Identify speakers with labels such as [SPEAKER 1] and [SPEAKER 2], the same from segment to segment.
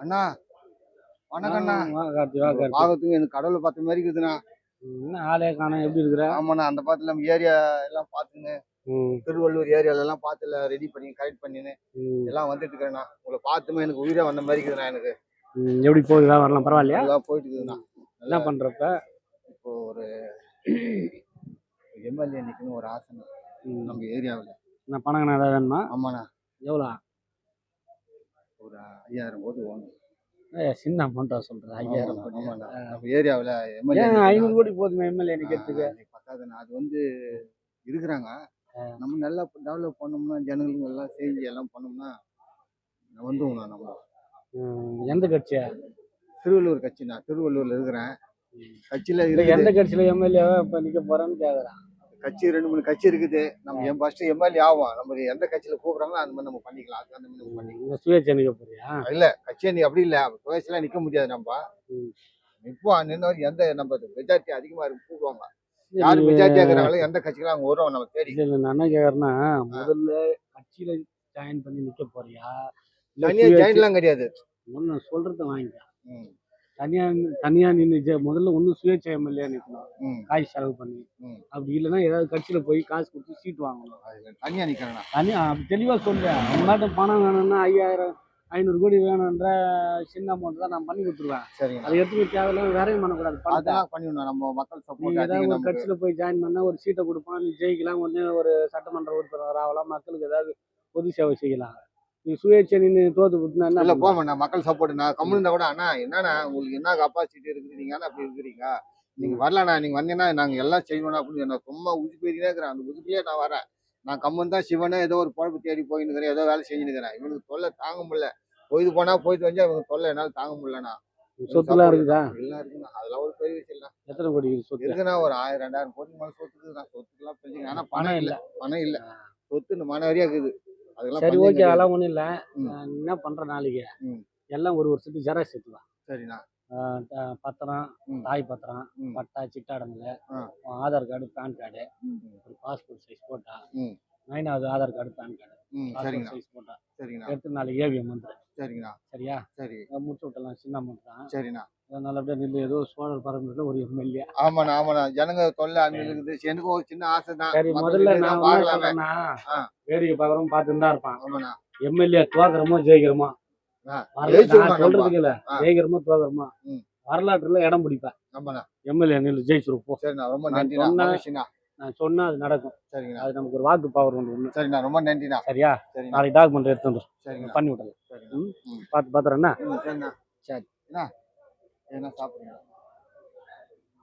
[SPEAKER 1] அண்ணா வணக்கம் அண்ணா
[SPEAKER 2] வா கார்த்தி வா கார்த்தி.
[SPEAKER 1] பாகத்துக்கு எனக்கு கடவுளை பார்த்த மாதிரி இருக்குதுண்ணா.
[SPEAKER 2] என்ன ஆளே காணோம் எப்படி இருக்கிற?
[SPEAKER 1] ஆமாண்ணா அந்த பாத்துல நம்ம ஏரியா எல்லாம் பார்த்துன்னு திருவள்ளூர் ஏரியால எல்லாம் பார்த்துல ரெடி பண்ணி கரெக்ட் பண்ணின்னு எல்லாம் வந்துட்டு இருக்கிறேண்ணா. உங்களை பார்த்துமே எனக்கு உயிரே வந்த மாதிரி இருக்குதுண்ணா எனக்கு.
[SPEAKER 2] எப்படி போகுதா வரலாம்? பரவாயில்லையா?
[SPEAKER 1] போயிட்டு இருக்குதுண்ணா.
[SPEAKER 2] என்ன பண்றப்ப?
[SPEAKER 1] இப்போ ஒரு எம்எல்ஏ நிற்கணும் ஒரு ஆசனை
[SPEAKER 2] ம்,
[SPEAKER 1] நம்ம ஏரியாவில்.
[SPEAKER 2] என்ன பணம் ஏதாவது வேணுமா
[SPEAKER 1] ஆமாண்ணா.
[SPEAKER 2] எவ்வளோ?
[SPEAKER 1] ஒரு ஐயாயிரம் கோடி வேணும்
[SPEAKER 2] ஏய், சின்ன அமௌண்ட்டா சொல்ற ஐயாயிரம் கோடி
[SPEAKER 1] நம்ம ஏரியாவில் எம்எல்ஏ
[SPEAKER 2] ஐநூறு கோடி போதுமே எம்எல்ஏ நிக்கிறதுக்கு?
[SPEAKER 1] பத்தாதுண்ணா. அது வந்து இருக்கிறாங்க. நம்ம நல்லா டெவலப் பண்ணோம்னா ஜனங்களுக்கு எல்லாம் செஞ்சு எல்லாம் பண்ணோம்னா வந்துவோம்ண்ணா நம்ம.
[SPEAKER 2] எந்த கட்சியா?
[SPEAKER 1] திருவள்ளூர் கட்சி நான் திருவள்ளூர்ல இருக்கிறேன். கட்சியில
[SPEAKER 2] இல்ல எந்த கட்சியில எம்எல்ஏவா இப்ப நிக்க போறேன்னு கேக்குறான்.
[SPEAKER 1] கட்சி ரெண்டு மூணு கட்சி இருக்குது. நம்ம என் ஃபர்ஸ்ட் எம்எல்ஏ ஆகும். நம்ம எந்த கட்சியில கூப்பிடுறாங்களோ அந்த மாதிரி நம்ம பண்ணிக்கலாம். அந்த மாதிரி நம்ம பண்ணிக்கலாம்.
[SPEAKER 2] சுயேட்சை நிக்க போறியா?
[SPEAKER 1] இல்ல கட்சியை நீ அப்படி இல்ல. வயசுல நிக்க முடியாது நம்ம. இப்போ நின்று எந்த நம்ம மெஜாரிட்டி அதிகமா இருக்கு கூப்பிடுவாங்க யாரு மெஜாரிட்டி இருக்கிறாங்களோ எந்த கட்சிகளும் அவங்க வருவாங்க நம்ம தேடி.
[SPEAKER 2] இல்ல நான் என்ன கேக்குறேன்னா முதல்ல கட்சியில ஜாயின் பண்ணி நிக்க போறியா?
[SPEAKER 1] தனியா ஜாயின்ட்லாம் கிடையாது.
[SPEAKER 2] ஒண்ணு சொல்றத வாங்கிக்க.
[SPEAKER 1] ம்,
[SPEAKER 2] தனியா தனியா நின்று முதல்ல ஒண்ணு சுயேட்சை எம்எல்ஏ நிக்கணும்.
[SPEAKER 1] ம்.
[SPEAKER 2] காசு செலவு பண்ணி. அப்படி இல்லைன்னா ஏதாவது கட்சியில போய் காசு கொடுத்து சீட் வாங்கணும்.
[SPEAKER 1] தனியா நிக்கிறேன்
[SPEAKER 2] தனியா தெளிவா அந்த மாதிரி பணம் வேணும்னா ஐயாயிரம் ஐநூறு கோடி வேணுன்ற சின்ன அமௌண்ட் தான் நான் பண்ணி கொடுத்துருவேன்.
[SPEAKER 1] சரிங்க.
[SPEAKER 2] அதை எடுத்துக்க தேவையில்லாம வேறையும் பண்ணக்கூடாது
[SPEAKER 1] அதெல்லாம் பண்ணிடணும் நம்ம மக்கள் சப்போர்ட்
[SPEAKER 2] ஏதாவது ஒரு கட்சியில போய் ஜாயின் பண்ணா ஒரு சீட்டை கொடுப்பான் நீ ஜெயிக்கலாம் வந்து ஒரு சட்டமன்ற உறுப்பினர் ஆகலாம் மக்களுக்கு ஏதாவது பொது சேவை செய்யலாம். சுயேட்சை நின்று தோத்து என்ன
[SPEAKER 1] இல்ல மாட்டேன் மக்கள் சப்போர்ட் நான் கம்முன்னு கூட அண்ணா என்னண்ணா உங்களுக்கு என்ன கப்பாசிட்டி என்ன அப்படி இருக்கிறீங்க? நீங்க வரலண்ணா நீங்க வந்தீங்கன்னா நாங்க எல்லாம் செய்யணும் அப்படின்னு நான் சும்மா உச்சி போயிருக்கே இருக்கிறேன். அந்த உச்சிலேயே நான் வரேன். நான் கம்மன் தான் சிவனே ஏதோ ஒரு பொழப்பு தேடி போயின்னு ஏதோ வேலை செஞ்சுன்னு இவனுக்கு தொல்லை தாங்க முடியல. போயிட்டு போனா போயிட்டு வந்தா இவங்க தொல்லை என்னால தாங்க முடியலண்ணா.
[SPEAKER 2] சொத்துலாம் இருக்குதா?
[SPEAKER 1] எல்லாம் இருக்குண்ணா. அதெல்லாம் ஒரு பெரிய விஷயம் இல்லை.
[SPEAKER 2] எத்தனை கோடி சொத்து?
[SPEAKER 1] இருக்குண்ணா ஒரு ஆயிரம் ரெண்டாயிரம் கோடி மேல சொத்துக்கு நான் சொத்துக்கெல்லாம் பெரிய ஆனா பணம் இல்ல. பணம் இல்ல. சொத்து இந்த மன வரியா இருக்குது. அதெல்லாம்
[SPEAKER 2] சரி ஓகே. அதெல்லாம் ஒண்ணும் இல்ல. நான் என்ன பண்ற நாளைக்கு
[SPEAKER 1] ம்.
[SPEAKER 2] எல்லாம் ஒரு வருஷத்துக்கு ஜெராக்ஸ் எடுத்துக்கலாம்
[SPEAKER 1] சரிண்ணா
[SPEAKER 2] பத்திரம்
[SPEAKER 1] ம்.
[SPEAKER 2] தாய் பத்திரம்
[SPEAKER 1] ம்.
[SPEAKER 2] பட்டா சிட்டாடமில்ல
[SPEAKER 1] ஆ.
[SPEAKER 2] ஆதார் கார்டு பேன் கார்டு
[SPEAKER 1] ம்.
[SPEAKER 2] ஒரு பாஸ்போர்ட் சைஸ் போட்டா
[SPEAKER 1] ம்.
[SPEAKER 2] நைனாவது ஆதார் கார்டு பேன் கார்டு
[SPEAKER 1] ம்
[SPEAKER 2] பாஸ்போர்ட்
[SPEAKER 1] சரிங்கண்ணா
[SPEAKER 2] சைஸ் போட்டா
[SPEAKER 1] சரிங்கண்ணா
[SPEAKER 2] எடுத்து நாளைக்கு ஏவிஎம் வந்து
[SPEAKER 1] சரிங்கண்ணா.
[SPEAKER 2] சரியா?
[SPEAKER 1] சரி.
[SPEAKER 2] முடிச்சு விட்டலாம் சின்ன அமௌண்ட் தான்.
[SPEAKER 1] சரிண்ணா.
[SPEAKER 2] அதை நல்லபடியா நில்லு. ஏதோ சோழர் பரம்பரையில் ஒரு எம்எல்ஏ.
[SPEAKER 1] ஆமாண்ணா ஆமாண்ணா. ஜனங்க தொல்லை இருக்குது. சரி, எனக்கும் ஒரு சின்ன ஆசை தான்
[SPEAKER 2] சரி முதல்ல நான்
[SPEAKER 1] தான்.
[SPEAKER 2] வேடிக்கை பார்க்குறோம் பார்த்துட்டு இருப்பான்.
[SPEAKER 1] ஆமாண்ணா.
[SPEAKER 2] எம்எல்ஏ தோக்குறோமோ ஜெயிக்கிறோமோ. சொல்றதுக்கு இல்ல. ஜெயிக்கிறோமோ தோக்குறோமோ. வரலாற்றுல இடம் பிடிப்பேன்.
[SPEAKER 1] ஆமாண்ணா.
[SPEAKER 2] எம்எல்ஏ நில்லு ஜெயிச்சிரும் போ.
[SPEAKER 1] சரிண்ணா. ரொம்ப
[SPEAKER 2] நான்
[SPEAKER 1] நன்றிண்ணா.
[SPEAKER 2] சொன்ன-
[SPEAKER 1] மகிழ்ச்சிண்ணா.
[SPEAKER 2] நான் சொன்னா அது நடக்கும்.
[SPEAKER 1] சரிங்கண்ணா.
[SPEAKER 2] அது நமக்கு ஒரு வாக்கு பவர் ஒன்று ஒண்ணு.
[SPEAKER 1] சரிண்ணா ரொம்ப நன்றிண்ணா.
[SPEAKER 2] சரியா?
[SPEAKER 1] சரிண்ணா
[SPEAKER 2] நாளைக்கு டாக்குமெண்ட் எடுத்து வந்துடும்
[SPEAKER 1] சரிங்கண்ணா.
[SPEAKER 2] பண்ணி விடலாம் ம்?
[SPEAKER 1] ம்.
[SPEAKER 2] பார்த்து பார்த்துறேன்னா?
[SPEAKER 1] ம், சரிண்ணா
[SPEAKER 2] சரி.
[SPEAKER 1] என்ன என்ன சாப்பிடுங்க.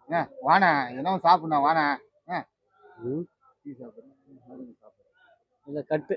[SPEAKER 1] ஏ வாண்ணா என்ன சாப்பிடுண்ணா வாண்ணா.
[SPEAKER 2] ம்.
[SPEAKER 1] டீ சாப்பிடுறேன் சாப்பிடுறேன்
[SPEAKER 2] இதை கட்டு.